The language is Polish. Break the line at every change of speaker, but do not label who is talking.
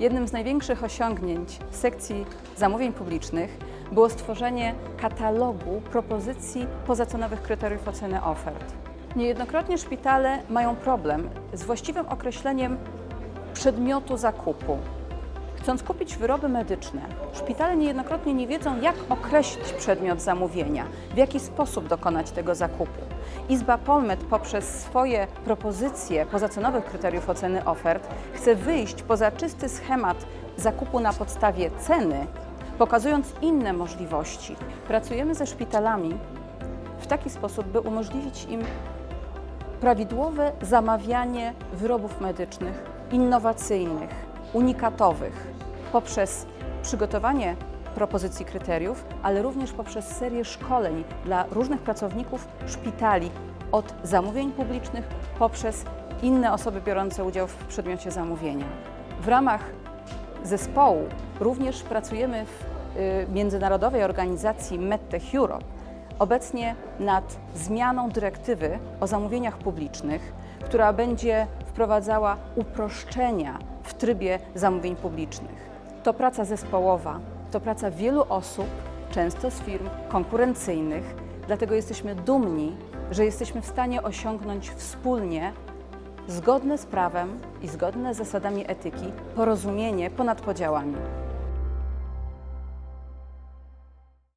Jednym z największych osiągnięć sekcji zamówień publicznych było stworzenie katalogu propozycji pozacenowych kryteriów oceny ofert. Niejednokrotnie szpitale mają problem z właściwym określeniem przedmiotu zakupu. Chcąc kupić wyroby medyczne, szpitale niejednokrotnie nie wiedzą, jak określić przedmiot zamówienia, w jaki sposób dokonać tego zakupu. Izba Polmed poprzez swoje propozycje pozacenowych kryteriów oceny ofert chce wyjść poza czysty schemat zakupu na podstawie ceny, pokazując inne możliwości. Pracujemy ze szpitalami w taki sposób, by umożliwić im prawidłowe zamawianie wyrobów medycznych innowacyjnych, unikatowych poprzez przygotowanie propozycji kryteriów, ale również poprzez serię szkoleń dla różnych pracowników szpitali od zamówień publicznych poprzez inne osoby biorące udział w przedmiocie zamówienia. W ramach zespołu również pracujemy w y, międzynarodowej organizacji MedTech Europe, obecnie nad zmianą dyrektywy o zamówieniach publicznych, która będzie wprowadzała uproszczenia w trybie zamówień publicznych. To praca zespołowa, to praca wielu osób, często z firm konkurencyjnych, dlatego jesteśmy dumni, że jesteśmy w stanie osiągnąć wspólnie zgodne z prawem i zgodne z zasadami etyki porozumienie ponad podziałami.